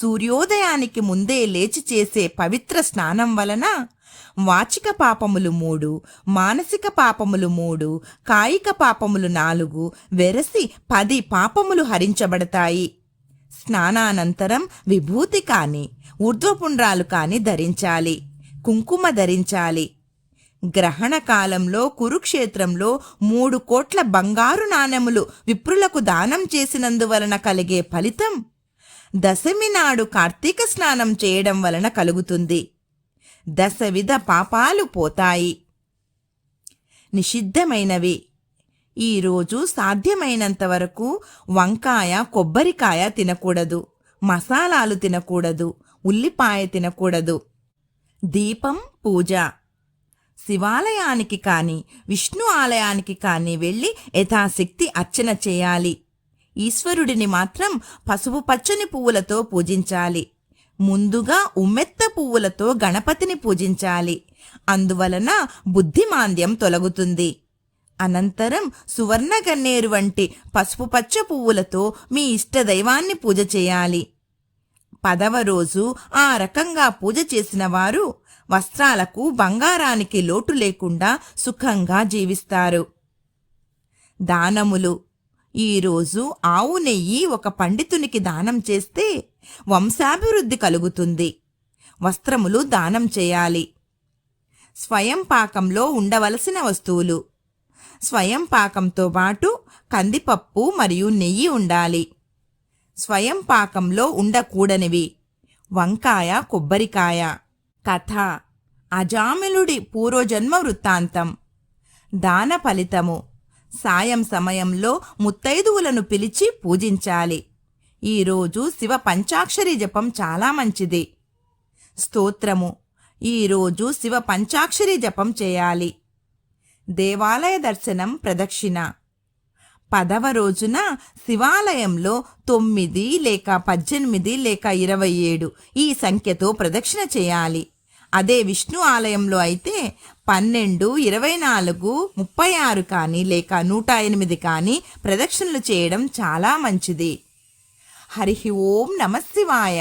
సూర్యోదయానికి ముందే లేచి చేసే పవిత్ర స్నానం వలన వాచిక పాపములు మూడు మానసిక పాపములు మూడు కాయిక పాపములు నాలుగు వెరసి పది పాపములు హరించబడతాయి. స్నానానంతరం విభూతి కాని ఊర్ధ్వపుండ్రాలు కాని ధరించాలి. కుంకుమ ధరించాలి. గ్రహణ కాలంలో కురుక్షేత్రంలో మూడు కోట్ల బంగారు నాణెములు విప్రులకు దానం చేసినందువలన కలిగే ఫలితం దశమి నాడు కార్తీక స్నానం చేయడం వలన కలుగుతుంది. దశవిధ పాపాలు పోతాయి. నిషిద్ధమైనవి. ఈరోజు సాధ్యమైనంత వరకు వంకాయ కొబ్బరికాయ తినకూడదు. మసాలాలు తినకూడదు. ఉల్లిపాయ తినకూడదు. దీపం పూజ. శివాలయానికి కానీ విష్ణు ఆలయానికి కానీ వెళ్ళి యథాశక్తి అర్చన చేయాలి. ఈశ్వరుడిని మాత్రం పసుపు పచ్చని పువ్వులతో పూజించాలి. ముందుగా ఉమ్మెత్త పువ్వులతో గణపతిని పూజించాలి. అందువలన బుద్ధిమాంద్యం తొలగుతుంది. అనంతరం సువర్ణ గన్నేరు వంటి పసుపు పచ్చ పువ్వులతో మీ ఇష్టదైవాన్ని పూజ చేయాలి. పదవ రోజు ఆ రకంగా పూజ చేసిన వారు వస్త్రాలకు బంగారానికి లోటు లేకుండా సుఖంగా జీవిస్తారు. దానములు ఈరోజు ఆవు నెయ్యి ఒక పండితునికి దానం చేస్తే వంశాభివృద్ధి కలుగుతుంది. వస్త్రములు దానం చేయాలి. స్వయం పాకంలో ఉండవలసిన వస్తువులు. స్వయం పాకంతో పాటు కందిపప్పు మరియు నెయ్యి ఉండాలి. స్వయం పాకంలో ఉండకూడనివి. వంకాయ కొబ్బరికాయ. కథ. అజామిలుడి పూర్వజన్మ వృత్తాంతం. దాన ఫలితము. సాయం సమయంలో ముత్తైదువులను పిలిచి పూజించాలి. ఈరోజు శివ పంచాక్షరి జపం చాలా మంచిది. స్తోత్రము. ఈరోజు శివ పంచాక్షరి జపం చేయాలి. దేవాలయ దర్శనం ప్రదక్షిణ. పదవ రోజున శివాలయంలో తొమ్మిది లేక పద్దెనిమిది లేక ఇరవై ఏడు ఈ సంఖ్యతో ప్రదక్షిణ చేయాలి. అదే విష్ణు ఆలయంలో అయితే పన్నెండు ఇరవై నాలుగు ముప్పై ఆరు కానీ లేక నూట ఎనిమిది కానీ ప్రదక్షిణలు చేయడం చాలా మంచిది. హరి ఓం నమశివాయ